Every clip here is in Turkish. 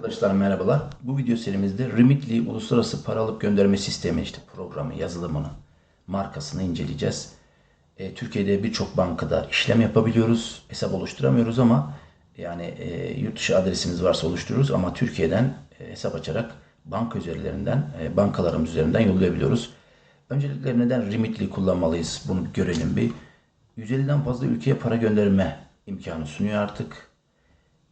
Arkadaşlar merhabalar. Bu video serimizde Remitly Uluslararası Para Alıp Gönderme Sistemi işte programı, yazılımını, markasını inceleyeceğiz. E, Türkiye'de birçok bankada işlem yapabiliyoruz. Hesap oluşturamıyoruz ama yani e, yurt dışı adresimiz varsa oluştururuz ama Türkiye'den e, hesap açarak banka üzerlerinden, e, bankalarımız üzerinden yollayabiliyoruz. Öncelikle neden Remitly kullanmalıyız bunu görelim bir. 150'den fazla ülkeye para gönderme imkanı sunuyor artık.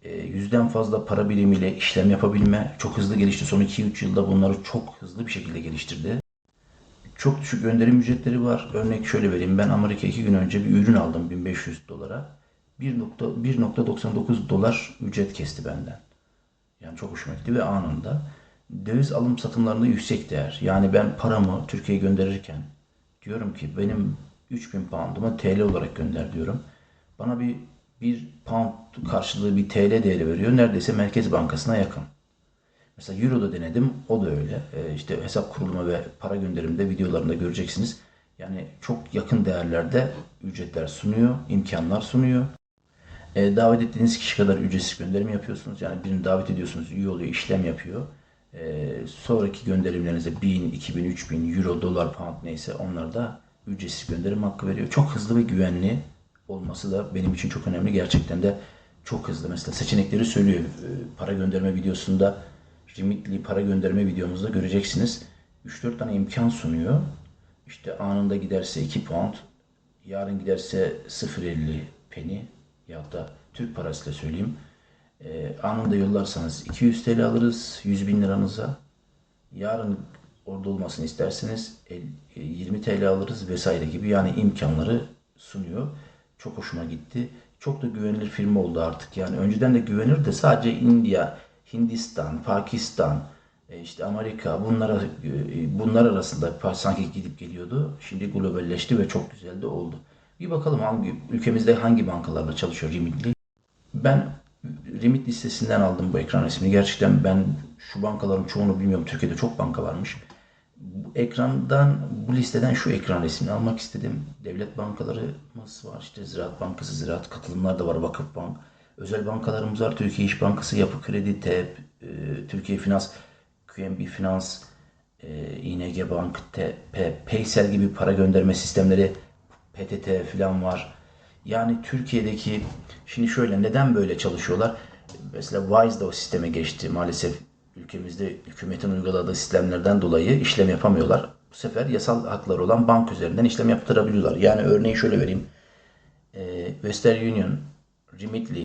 E, yüzden fazla para birimiyle işlem yapabilme çok hızlı gelişti. Son 2-3 yılda bunları çok hızlı bir şekilde geliştirdi. Çok düşük gönderim ücretleri var. Örnek şöyle vereyim. Ben Amerika 2 gün önce bir ürün aldım 1500 dolara. 1.99 dolar ücret kesti benden. Yani çok hoşuma gitti ve anında döviz alım satımlarında yüksek değer. Yani ben paramı Türkiye'ye gönderirken diyorum ki benim 3000 pound'umu TL olarak gönder diyorum. Bana bir bir pound karşılığı bir TL değeri veriyor. Neredeyse Merkez Bankası'na yakın. Mesela Euro'da denedim. O da öyle. Ee, işte hesap kurulumu ve para gönderimde videolarında göreceksiniz. Yani çok yakın değerlerde ücretler sunuyor, imkanlar sunuyor. E, davet ettiğiniz kişi kadar ücretsiz gönderim yapıyorsunuz. Yani birini davet ediyorsunuz, üye oluyor, işlem yapıyor. E, sonraki gönderimlerinize 1000, 2000, 3000 euro, dolar, pound neyse onlara da ücretsiz gönderim hakkı veriyor. Çok hızlı ve güvenli olması da benim için çok önemli. Gerçekten de çok hızlı. Mesela seçenekleri söylüyor. E, para gönderme videosunda Remitly para gönderme videomuzda göreceksiniz. 3-4 tane imkan sunuyor. İşte anında giderse 2 pound, yarın giderse 0.50 penny ya da Türk parasıyla söyleyeyim. Ee, anında yollarsanız 200 TL alırız 100 bin liranıza. Yarın orada olmasını isterseniz el- e, 20 TL alırız vesaire gibi yani imkanları sunuyor. Çok hoşuma gitti. Çok da güvenilir firma oldu artık. Yani önceden de güvenir de sadece India, Hindistan, Pakistan, e, işte Amerika bunlara e, bunlar arasında sanki gidip geliyordu. Şimdi globalleşti ve çok güzel de oldu. Bir bakalım hangi ülkemizde hangi bankalarla çalışıyor Remitly. Ben Remit listesinden aldım bu ekran resmini. Gerçekten ben şu bankaların çoğunu bilmiyorum. Türkiye'de çok banka varmış. Bu ekrandan, bu listeden şu ekran resmini almak istedim. Devlet bankalarımız var. İşte Ziraat Bankası, Ziraat katılımlar da var. Vakıf Bank. Özel bankalarımız var. Türkiye İş Bankası, Yapı Kredi, TEP, e, Türkiye Finans, QNB Finans, e, İNG Bank, TP, Paysel gibi para gönderme sistemleri, PTT falan var. Yani Türkiye'deki şimdi şöyle neden böyle çalışıyorlar? Mesela Wise de o sisteme geçti. Maalesef ülkemizde hükümetin uyguladığı sistemlerden dolayı işlem yapamıyorlar. Bu sefer yasal hakları olan bank üzerinden işlem yaptırabiliyorlar. Yani örneği şöyle vereyim. Ee, Western Union, Remitly,